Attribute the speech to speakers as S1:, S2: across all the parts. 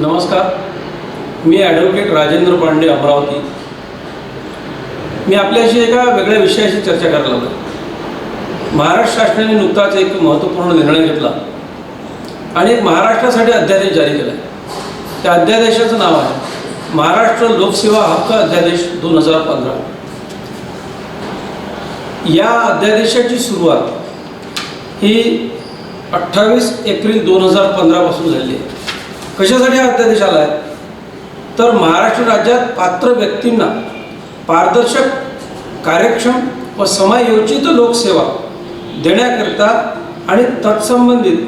S1: नमस्कार. मी ॲडव्होकेट राजेंद्र पांडे अमरावती. मी आपल्याशी एका वेगळ्या विषयाशी चर्चा करायला होतो महाराष्ट्र शासनाने नुकताच एक महत्त्वपूर्ण निर्णय घेतला. आणि एक महाराष्ट्रासाठी अध्यादेश जारी केला आहे त्या अध्यादेशाचं नाव आहे महाराष्ट्र लोकसेवा हक्क अध्यादेश दोन हजार पंधरा. या अध्यादेशाची सुरुवात ही अठ्ठावीस एप्रिल दोन हजार पंधरापासून झाली आहे. कशासाठी हा अध्यादेश आला आहे तर महाराष्ट्र राज्यात पात्र व्यक्तींना पारदर्शक कार्यक्षम व समायोजित लोकसेवा देण्याकरिता आणि तत्संबंधित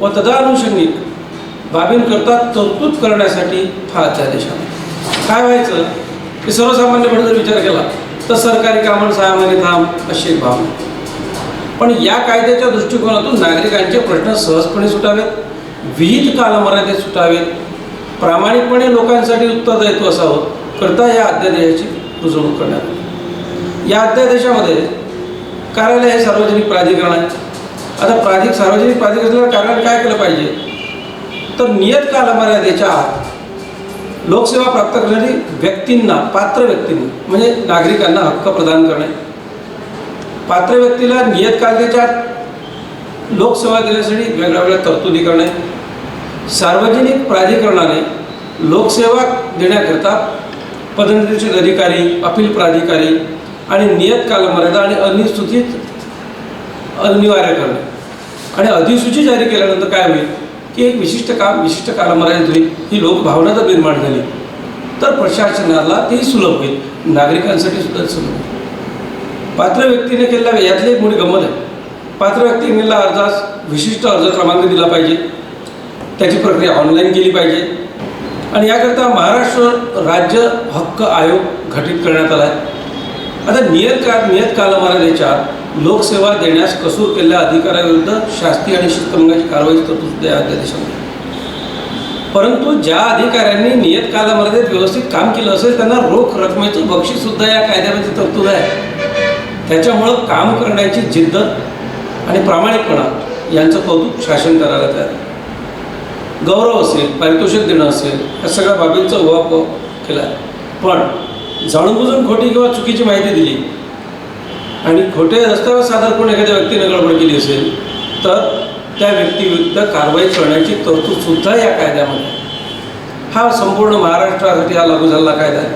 S1: व तदानुषंगिक बाबींकरता तरतूद करण्यासाठी हा अध्यादेश आला काय व्हायचं? की सर्वसामान्यपणे जर विचार केला तर सरकारी कामं सहा महिने थांब अशी एक भावना. पण या कायद्याच्या दृष्टिकोनातून नागरिकांचे प्रश्न सहजपणे सुटावेत. विहित कालमर्यादेत सुटावेत. प्रामाणिकपणे लोकांसाठी उत्तरदायित्व असावं करता या अध्यादेशाची रुजवणूक करण्यात आली. या अध्यादेशामध्ये कार्यालय हे सार्वजनिक प्राधिकरण आहे. आता प्राधिक सार्वजनिक प्राधिकरणाला कार्यालय काय केलं पाहिजे? तर नियत कालमर्यादेच्या आत लोकसेवा प्राप्त करणारी व्यक्तींना पात्र व्यक्तींना म्हणजे नागरिकांना हक्क प्रदान करणे. पात्र व्यक्तीला नियत लोकसेवा देण्यासाठी वेगळ्या वेगळ्या तरतुदी करणे सार्वजनिक प्राधिकरणाने लोकसेवा देण्याकरता पदनिर्देशित अधिकारी अपील प्राधिकारी आणि नियत कालमर्यादा आणि अनिसूचित अनिवार्य करणे. आणि अधिसूची जारी केल्यानंतर काय होईल? की एक विशिष्ट काम विशिष्ट कालमर्यादित होईल ही लोकभावना जर निर्माण झाली. तर प्रशासनाला तेही सुलभ होईल. नागरिकांसाठी सुद्धा सुलभ होईल. पात्र व्यक्तीने केलेला यातली एक मोठी गंमत आहे. पात्र व्यक्तीने अर्जास विशिष्ट अर्ज क्रमांक दिला पाहिजे. त्याची प्रक्रिया ऑनलाईन केली पाहिजे. आणि याकरता महाराष्ट्र राज्य हक्क आयोग घटित करण्यात आला आहे आता नियतका नियत कालमर्यादेच्या लोकसेवा देण्यास कसूर केलेल्या अधिकाऱ्याविरुद्ध शास्ती आणि शिस्तभंगाची कारवाई तरतूद या अध्यादेशामध्ये. परंतु ज्या अधिकाऱ्यांनी नियत कालमर्यादेत व्यवस्थित काम केलं असेल त्यांना रोख रकमेचं बक्षीस सुद्धा या कायद्यामध्ये तरतूद आहे. त्याच्यामुळं काम करण्याची जिद्द आणि प्रामाणिकपणा यांचं कौतुक शासन करायला तयार गौरव असेल पारितोषिक देणं असेल या सगळ्या बाबींचा उहापोह केला. पण जाणूनबुजून खोटी किंवा चुकीची माहिती दिली आणि खोटे रस्त्यावर सादर करून एखाद्या व्यक्तीने गडबड केली असेल तर त्या व्यक्तीविरुद्ध कारवाई करण्याची तरतूद सुद्धा या कायद्यामध्ये हा संपूर्ण महाराष्ट्रासाठी हा लागू झालेला कायदा आहे.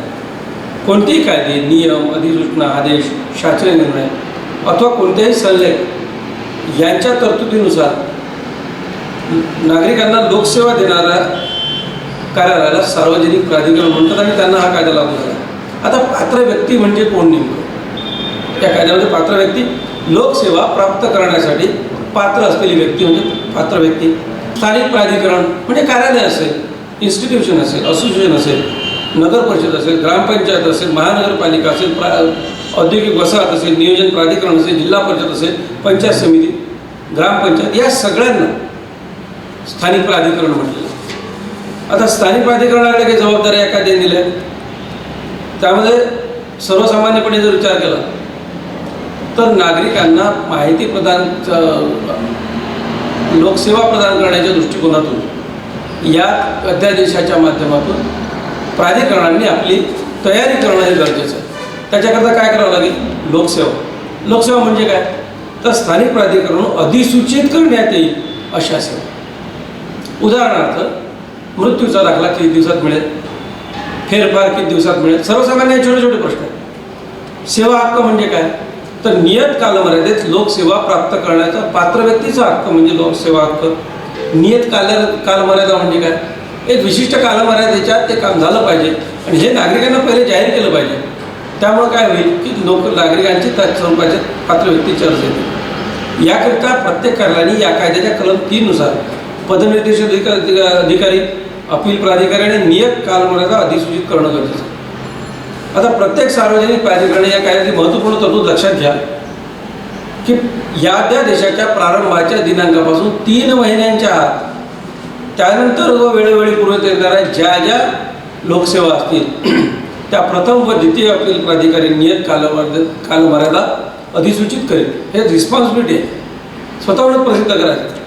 S1: कोणतेही कायदे नियम अधिसूचना आदेश शासकीय निर्णय अथवा कोणत्याही सल्ले यांच्या तरतुदीनुसार नागरिकांना लोकसेवा देणाऱ्या कार्यालयाला सार्वजनिक प्राधिकरण म्हणतात आणि त्यांना हा कायदा लागू झाला. आता पात्र व्यक्ती म्हणजे कोण नेमकं? या कायद्यामध्ये पात्र व्यक्ती लोकसेवा प्राप्त करण्यासाठी पात्र असलेली व्यक्ती म्हणजे पात्र व्यक्ती. स्थानिक प्राधिकरण म्हणजे कार्यालय असेल इन्स्टिट्यूशन असेल असोसिएशन असेल नगर परिषद असेल ग्रामपंचायत असेल महानगरपालिका असेल प्रा औद्योगिक वसाहत असेल नियोजन प्राधिकरण असेल जिल्हा परिषद असेल पंचायत समिती ग्रामपंचायत या सगळ्यांना स्थानिक प्राधिकरण म्हटलेलं आता स्थानिक प्राधिकरणाकडे काही जबाबदाऱ्या या दिल्या आहेत. त्यामध्ये सर्वसामान्यपणे जर विचार केला तर नागरिकांना माहिती प्रदान लोकसेवा प्रदान करण्याच्या दृष्टिकोनातून या अध्यादेशाच्या माध्यमातून प्राधिकरणांनी आपली तयारी करणं हे गरजेचं आहे त्याच्याकरता काय करावं लागेल? लोकसेवा. लोकसेवा म्हणजे काय? तर स्थानिक प्राधिकरण अधिसूचित करण्यात येईल अशा सेवा. उदाहरणार्थ मृत्यूचा दाखला किती दिवसात मिळेल? फेरफार किती दिवसात मिळेल? सर्वसामान्य हे छोटे छोटे प्रश्न आहेत. सेवा हक्क म्हणजे काय? तर नियत कालमर्यादेत लोकसेवा प्राप्त करण्याचा पात्र व्यक्तीचा हक्क म्हणजे लोकसेवा हक्क. नियत काल कालमर्यादा म्हणजे काय? एक विशिष्ट कालमर्यादेच्यात ते काम झालं पाहिजे. आणि हे नागरिकांना पहिले जाहीर केलं पाहिजे. त्यामुळे काय होईल की लोक नागरिकांची त्या स्वरूपाचे पात्र व्यक्तीचे अर्ज येतील. याकरिता प्रत्येक कार्यालयाने या कायद्याच्या कलम तीननुसार पदनिर्देशक अधिकारी अधिकारी अपील प्राधिकारी आणि नियत कालमर्यादा अधिसूचित करणं गरजेचं आहे. आता प्रत्येक सार्वजनिक प्राधिकरणाने या कायद्याची महत्त्वपूर्ण तरतूद लक्षात घ्या की या त्या देशाच्या प्रारंभाच्या दिनांकापासून तीन महिन्यांच्या आत त्यानंतर जो वेळोवेळी पुरवण्यात येणाऱ्या ज्या ज्या लोकसेवा असतील त्या प्रथम व द्वितीय अपील प्राधिकारी नियत कालमर्यादा कालमर्यादा अधिसूचित करेल. हे रिस्पॉन्सिबिलिटी आहे. स्वतःहून प्रसिद्ध करायचं.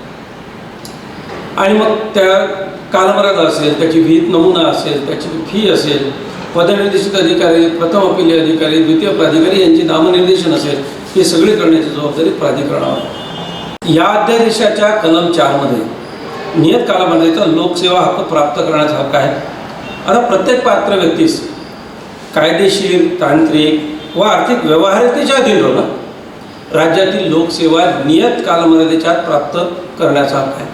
S1: आणि मग त्या कालमर्यादा असेल त्याची विहित नमुना असेल त्याची फी असेल पदनिर्देशित अधिकारी प्रथम अपील अधिकारी द्वितीय प्राधिकारी यांची नामनिर्देशन असेल हे सगळे करण्याची जबाबदारी प्राधिकरणावर या अध्यादेशाच्या कलम चारमध्ये नियत कालामर्यादेचा लोकसेवा हक्क प्राप्त करण्याचा हक्क आहे. आता प्रत्येक पात्र व्यक्तीस कायदेशीर तांत्रिक व आर्थिक व्यवहार्यतेच्या अधीन राहून राज्यातील लोकसेवा नियत कालमर्यादेच्या प्राप्त करण्याचा हक्क आहे.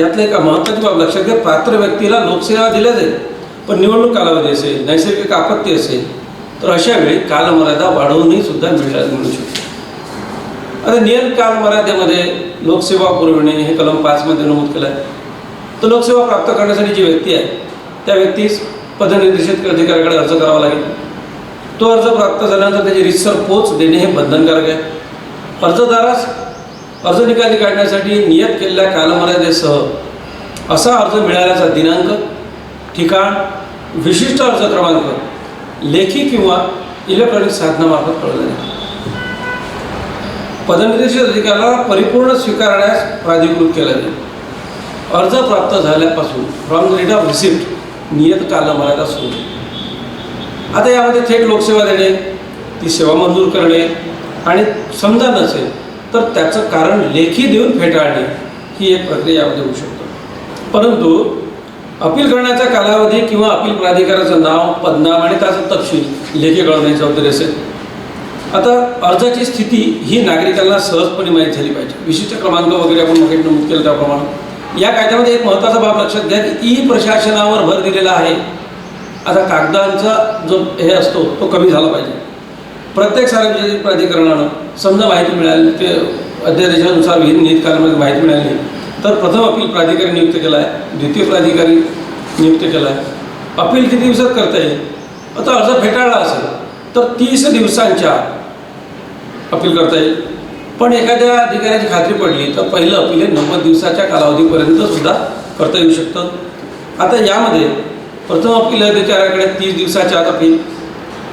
S1: यातलं एक महत्त्वाची बाब लक्षात घ्या पात्र व्यक्तीला लोकसेवा दिल्या जाईल पण निवडणूक कालावधी असेल नैसर्गिक आपत्ती असेल तर अशा वेळी कालमर्यादा वाढवूनही सुद्धा मिळा मिळू शकते. आता नियत कालमर्यादेमध्ये लोकसेवा पुरविणे हे कलम पाचमध्ये नमूद केलं आहे तर लोकसेवा प्राप्त करण्यासाठी जी व्यक्ती आहे त्या व्यक्तीस पदनिर्देशित अधिकाऱ्याकडे अर्ज करावा लागेल. तो अर्ज प्राप्त झाल्यानंतर त्याची रितसर पोच देणे हे बंधनकारक आहे. अर्जदारास अर्ज निकाली काढण्यासाठी नियत केलेल्या कालमर्यादेसह असा अर्ज मिळाल्याचा दिनांक ठिकाण विशिष्ट अर्ज क्रमांक लेखी किंवा इलेक्ट्रॉनिक साधनामार्फत कळवले जाईल पदनिर्देशित अधिकाऱ्याला परिपूर्ण स्वीकारण्यास प्राधिकृत केला जाईल अर्ज प्राप्त झाल्यापासून from the date of receipt नियत कालमर्यादा सुरू. आता यामध्ये थेट लोकसेवा देणे ती सेवा मंजूर करणे आणि समजा नसेल तर त्याचं कारण लेखी देऊन फेटाळणे ही एक प्रक्रिया यामध्ये होऊ शकतो. परंतु अपील करण्याचा कालावधी किंवा अपील प्राधिकाराचं नाव पदनाम आणि त्याचा तपशील लेखी कळवण्याची जबाबदारी असेल. आता अर्जाची स्थिती ही नागरिकांना सहजपणे माहीत झाली पाहिजे. विशिष्ट क्रमांक वगैरे आपण मागे नमूद केलं त्याप्रमाणे. या कायद्यामध्ये एक महत्त्वाचा बाब लक्षात घ्या की ई प्रशासनावर भर दिलेला आहे. आता कागदांचा जो हे असतो तो कमी झाला पाहिजे. प्रत्येक सार्वजनिक प्राधिकरणानं समजा माहिती मिळाली ते अध्यादेशानुसार विहित नियत कालामध्ये माहिती मिळाली तर प्रथम अपील प्राधिकारी नियुक्त केला आहे द्वितीय प्राधिकारी नियुक्त केला आहे अपील किती दिवसात करता येईल? आता अर्ज फेटाळला असेल तर तीस दिवसांच्या अपील करता येईल. पण एखाद्या अधिकाऱ्याची खात्री पडली तर पहिलं अपील हे नव्वद दिवसाच्या कालावधीपर्यंत सुद्धा करता येऊ शकतं. आता यामध्ये प्रथम अपील अधिकाऱ्याकडे तीस दिवसाच्या आत अपील.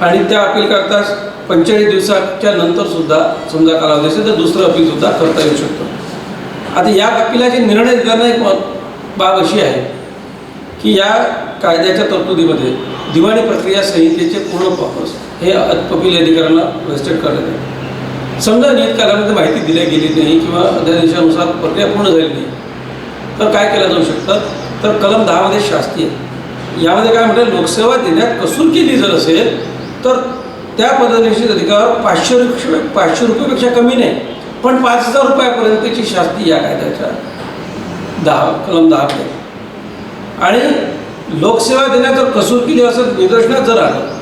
S1: आणि त्या अपील करता पंचेचाळीस दिवसाच्या नंतर सुद्धा समजा कालावधी असेल तर दुसरं अपील सुद्धा करता येऊ शकतं. आता या अपिलाचे निर्णय देताना एक बाब अशी आहे की या कायद्याच्या तरतुदीमध्ये दिवाणी प्रक्रिया संहितेचे पूर्ण वापस हे अपील अधिकाऱ्यांना रजिस्टर्ड करण्यात येईल समजा नियत कालामध्ये माहिती दिल्या गेली नाही किंवा अध्यादेशानुसार प्रक्रिया पूर्ण झाली नाही तर काय केलं जाऊ शकतं? तर कलम दहामध्ये शास्ती यामध्ये काय म्हणतात लोकसेवा देण्यात कसूर केली जर असेल तर त्या पदनिश्चित अधिकारावर पाचशे रुपये पाचशे रुपयेपेक्षा कमी नाही पण पाच हजार रुपयापर्यंतची शास्ती या कायद्याच्या दहा कलम दहामध्ये. आणि लोकसेवा देण्यात जर कसूर केली असं निदर्शनात जर आलं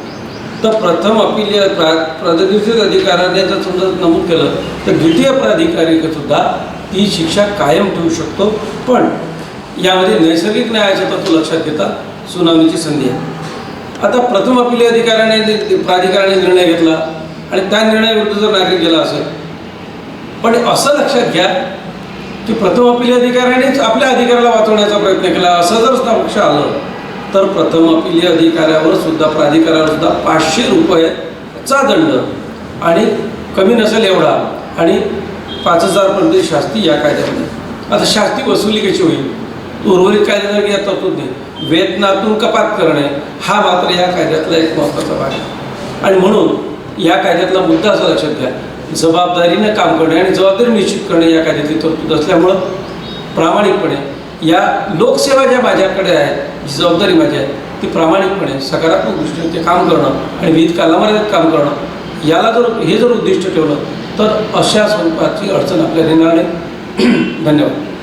S1: तर प्रथम अपीलीय प्रा प्राधिकृत अधिकाऱ्याने जर समजा नमूद केलं तर द्वितीय प्राधिकारी सुद्धा ती शिक्षा कायम ठेवू शकतो. पण यामध्ये नैसर्गिक न्यायाच्या तत्व लक्षात घेता सुनावणीची संधी आहे. आता प्रथम अपील अधिकाऱ्याने जे- प्राधिकाऱ्याने निर्णय घेतला आणि त्या निर्णयाविरुद्ध जर नागरिक गेला असेल पण असं लक्षात घ्या की प्रथम अपील अधिकाऱ्यानेच आपल्या अधिकाऱ्याला वाचवण्याचा प्रयत्न केला असं जर पक्ष आलं तर प्रथम अपिलीय अधिकाऱ्यावर सुद्धा प्राधिकाऱ्यावर सुद्धा पाचशे रुपयाचा दंड आणि कमी नसेल एवढा आणि पाच हजारपर्यंत शास्ती या कायद्यामध्ये आता शास्ती वसुली कशी होईल? उर्वरित कायद्यात या तरतूद वेतनातून कपात करणे हा मात्र या कायद्यातला एक महत्त्वाचा भाग आहे. आणि म्हणून या कायद्यातला मुद्दा असा लक्षात घ्या जबाबदारीनं काम करणे आणि जबाबदारी निश्चित करणे या कायद्यातली तरतूद असल्यामुळं प्रामाणिकपणे या लोकसेवा ज्या माझ्याकडे आहेत जी जबाबदारी माझी आहे ती प्रामाणिकपणे सकारात्मक दृष्टीने ते काम करणं आणि विविध कालामर्यादेत काम करणं याला जर हे जर उद्दिष्ट ठेवलं तर अशा स्वरूपाची अडचण आपल्याला येणार नाही. धन्यवाद.